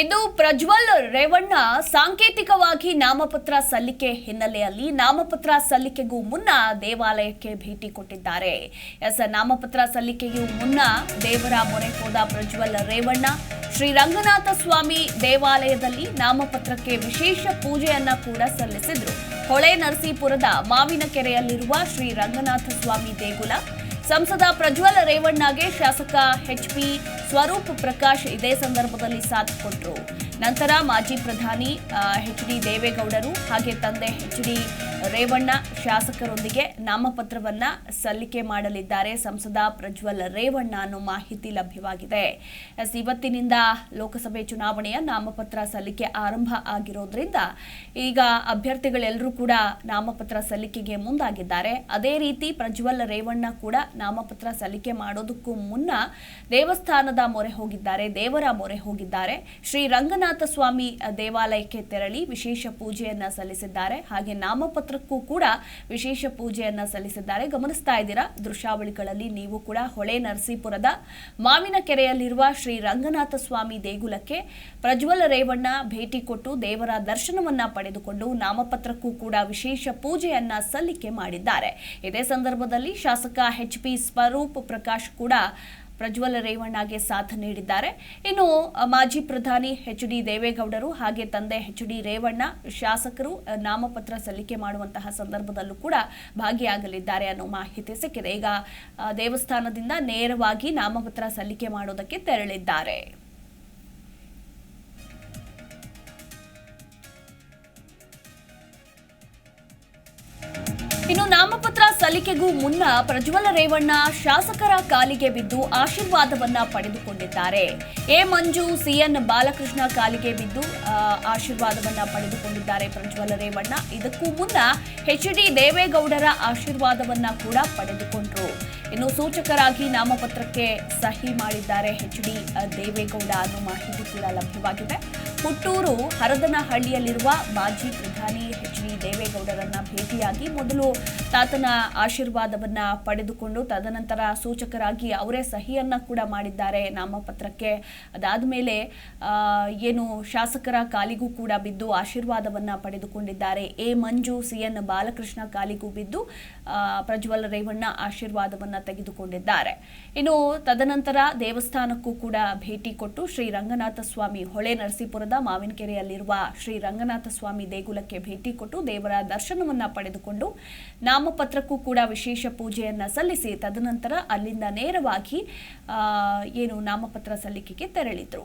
ಇಂದು ಪ್ರಜ್ವಲ್ ರೇವಣ್ಣ ಸಾಂಕೇತಿಕವಾಗಿ ನಾಮಪತ್ರ ಸಲ್ಲಿಕೆ ಹಿನ್ನೆಲೆಯಲ್ಲಿ ನಾಮಪತ್ರ ಸಲ್ಲಿಕೆಗೂ ಮುನ್ನ ದೇವಾಲಯಕ್ಕೆ ಭೇಟಿ ಕೊಟ್ಟಿದ್ದಾರೆ. ಎಸ್, ನಾಮಪತ್ರ ಸಲ್ಲಿಕೆಗೂ ಮುನ್ನ ದೇವರ ಮೊರೆ ಹೋದ ಪ್ರಜ್ವಲ್ ರೇವಣ್ಣ, ಶ್ರೀ ರಂಗನಾಥ ಸ್ವಾಮಿ ದೇವಾಲಯದಲ್ಲಿ ನಾಮಪತ್ರಕ್ಕೆ ವಿಶೇಷ ಪೂಜೆಯನ್ನ ಕೂಡ ಸಲ್ಲಿಸಿದ್ರು. ಹೊಳೆ ನರಸೀಪುರದ ಮಾವಿನಕೆರೆಯಲ್ಲಿರುವ ಶ್ರೀ ರಂಗನಾಥ ಸ್ವಾಮಿ ದೇಗುಲ, ಸಂಸದ ಪ್ರಜ್ವಲ್ ರೇವಣ್ಣಗೆ ಶಾಸಕ ಎಚ್ ಪಿ ಸ್ವರೂಪ್ ಪ್ರಕಾಶ್ ಇದೇ ಸಂದರ್ಭದಲ್ಲಿ ಸಾಥ್ ಕೊಟ್ಟರು ನಂತರ ಮಾಜಿ ಪ್ರಧಾನಿ ಎಚ್ ಡಿ ದೇವೇಗೌಡರು ಹಾಗೆ ತಂದೆ ಎಚ್ ಡಿ ರೇವಣ್ಣ ಶಾಸಕರೊಂದಿಗೆ ನಾಮಪತ್ರವನ್ನ ಸಲ್ಲಿಕೆ ಮಾಡಲಿದ್ದಾರೆ. ಸಂಸದ ಪ್ರಜ್ವಲ್ ರೇವಣ್ಣ ಅನ್ನೋ ಮಾಹಿತಿ ಲಭ್ಯವಾಗಿದೆ. ಇವತ್ತಿನಿಂದ ಲೋಕಸಭೆ ಚುನಾವಣೆಯ ನಾಮಪತ್ರ ಸಲ್ಲಿಕೆ ಆರಂಭ ಆಗಿರೋದ್ರಿಂದ ಈಗ ಅಭ್ಯರ್ಥಿಗಳೆಲ್ಲರೂ ಕೂಡ ನಾಮಪತ್ರ ಸಲ್ಲಿಕೆಗೆ ಮುಂದಾಗಿದ್ದಾರೆ. ಅದೇ ರೀತಿ ಪ್ರಜ್ವಲ್ ರೇವಣ್ಣ ಕೂಡ ನಾಮಪತ್ರ ಸಲ್ಲಿಕೆ ಮಾಡೋದಕ್ಕೂ ಮುನ್ನ ದೇವಸ್ಥಾನದ ಮೊರೆ ಹೋಗಿದ್ದಾರೆ, ದೇವರ ಮೊರೆ ಹೋಗಿದ್ದಾರೆ. ಶ್ರೀ ರಂಗನಾಥ ಸ್ವಾಮಿ ದೇವಾಲಯಕ್ಕೆ ತೆರಳಿ ವಿಶೇಷ ಪೂಜೆಯನ್ನ ಸಲ್ಲಿಸಿದ್ದಾರೆ. ಹಾಗೆ ನಾಮಪತ್ರಕ್ಕೂ ಕೂಡ ವಿಶೇಷ ಪೂಜೆಯನ್ನ ಸಲ್ಲಿಸಿದ್ದಾರೆ. ಗಮನಿಸ್ತಾ ಇದ್ದೀರಾ? ದೃಶ್ಯಾವಳಿಗಳಲ್ಲಿ ನೀವು ಕೂಡ ಹೊಳೆ ನರಸೀಪುರದ ಮಾವಿನ ಕೆರೆಯಲ್ಲಿರುವ ಶ್ರೀ ರಂಗನಾಥ ಸ್ವಾಮಿ ದೇಗುಲಕ್ಕೆ ಪ್ರಜ್ವಲ ರೇವಣ್ಣ ಭೇಟಿ ಕೊಟ್ಟು ದೇವರ ದರ್ಶನವನ್ನ ಪಡೆದುಕೊಂಡು ನಾಮಪತ್ರಕ್ಕೂ ಕೂಡ ವಿಶೇಷ ಪೂಜೆಯನ್ನ ಸಲ್ಲಿಕೆ ಮಾಡಿದ್ದಾರೆ. ಇದೇ ಸಂದರ್ಭದಲ್ಲಿ ಶಾಸಕ ಎಚ್ ಪಿ ಸ್ವರೂಪ್ ಪ್ರಕಾಶ್ ಕೂಡ ಪ್ರಜ್ವಲ ರೇವಣ್ಣಗೆ ಸಾಥ್ ನೀಡಿದ್ದಾರೆ. ಇನ್ನು ಮಾಜಿ ಪ್ರಧಾನಿ ಎಚ್ ಡಿ ದೇವೇಗೌಡರು ಹಾಗೆ ತಂದೆ ಎಚ್ ಡಿ ರೇವಣ್ಣ ಶಾಸಕರು ನಾಮಪತ್ರ ಸಲ್ಲಿಕೆ ಮಾಡುವಂತಹ ಸಂದರ್ಭದಲ್ಲೂ ಕೂಡ ಭಾಗಿಯಾಗಲಿದ್ದಾರೆ ಅನ್ನೋ ಮಾಹಿತಿ ಸಿಕ್ಕಿದೆ. ಈಗ ದೇವಸ್ಥಾನದಿಂದ ನೇರವಾಗಿ ನಾಮಪತ್ರ ಸಲ್ಲಿಕೆ ಮಾಡೋದಕ್ಕೆ ತೆರಳಿದ್ದಾರೆ. ಇನ್ನು ನಾಮಪತ್ರ ಸಲ್ಲಿಕೆಗೂ ಮುನ್ನ ಪ್ರಜ್ವಲ ರೇವಣ್ಣ ಶಾಸಕರ ಕಾಲಿಗೆ ಬಿದ್ದು ಆಶೀರ್ವಾದವನ್ನ ಪಡೆದುಕೊಂಡಿದ್ದಾರೆ. ಎ ಮಂಜು, ಸಿಎನ್ ಬಾಲಕೃಷ್ಣ ಕಾಲಿಗೆ ಬಿದ್ದು ಆಶೀರ್ವಾದವನ್ನ ಪಡೆದುಕೊಂಡಿದ್ದಾರೆ ಪ್ರಜ್ವಲ ರೇವಣ್ಣ. ಇದಕ್ಕೂ ಮುನ್ನ ಎಚ್ ಡಿ ದೇವೇಗೌಡರ ಆಶೀರ್ವಾದವನ್ನ ಕೂಡ ಪಡೆದುಕೊಂಡ್ರು. ಇನ್ನು ಸೂಚಕರಾಗಿ ನಾಮಪತ್ರಕ್ಕೆ ಸಹಿ ಮಾಡಿದ್ದಾರೆ ಎಚ್ ಡಿ ದೇವೇಗೌಡ ಅನ್ನೋ ಮಾಹಿತಿ ಕೂಡ ಲಭ್ಯವಾಗಿದೆ. ಹುಟ್ಟೂರು ಹರದನಹಳ್ಳಿಯಲ್ಲಿರುವ ಮಾಜಿ ಪ್ರಧಾನಿ ಎಚ್ ಡಿ ದೇವೇಗೌಡರನ್ನ ಭೇಟಿಯಾಗಿ ಮೊದಲು ತಾತನ ಆಶೀರ್ವಾದವನ್ನ ಪಡೆದುಕೊಂಡು ತದನಂತರ ಸೂಚಕರಾಗಿ ಅವರೇ ಸಹಿಯನ್ನ ಕೂಡ ಮಾಡಿದ್ದಾರೆ ನಾಮಪತ್ರಕ್ಕೆ. ಅದಾದ ಮೇಲೆ ಏನು ಶಾಸಕರ ಕಾಲಿಗೂ ಕೂಡ ಬಿದ್ದು ಆಶೀರ್ವಾದವನ್ನ ಪಡೆದುಕೊಂಡಿದ್ದಾರೆ. A Manju, C N Balakrishna ಕಾಲಿಗೂ ಬಿದ್ದು ಪ್ರಜ್ವಲ್ ರೇವಣ್ಣ ಆಶೀರ್ವಾದವನ್ನ ತೆಗೆದುಕೊಂಡಿದ್ದಾರೆ. ಇನ್ನು ತದನಂತರ ದೇವಸ್ಥಾನಕ್ಕೂ ಕೂಡ ಭೇಟಿ ಕೊಟ್ಟು ಶ್ರೀ ರಂಗನಾಥ ಸ್ವಾಮಿ ಹೊಳೆ ನರಸೀಪುರದ ಮಾವಿನಕೆರೆಯಲ್ಲಿರುವ ಶ್ರೀ ರಂಗನಾಥ ಸ್ವಾಮಿ ದೇಗುಲಕ್ಕೆ ಭೇಟಿ ಕೊಟ್ಟು ದೇವರ ದರ್ಶನವನ್ನ ಪಡೆದುಕೊಂಡು ನಾಮಪತ್ರಕ್ಕೂ ಕೂಡ ವಿಶೇಷ ಪೂಜೆಯನ್ನು ಸಲ್ಲಿಸಿ ತದನಂತರ ಅಲ್ಲಿಂದ ನೇರವಾಗಿ ಏನು ನಾಮಪತ್ರ ಸಲ್ಲಿಕೆಗೆ ತೆರಳಿದ್ರು.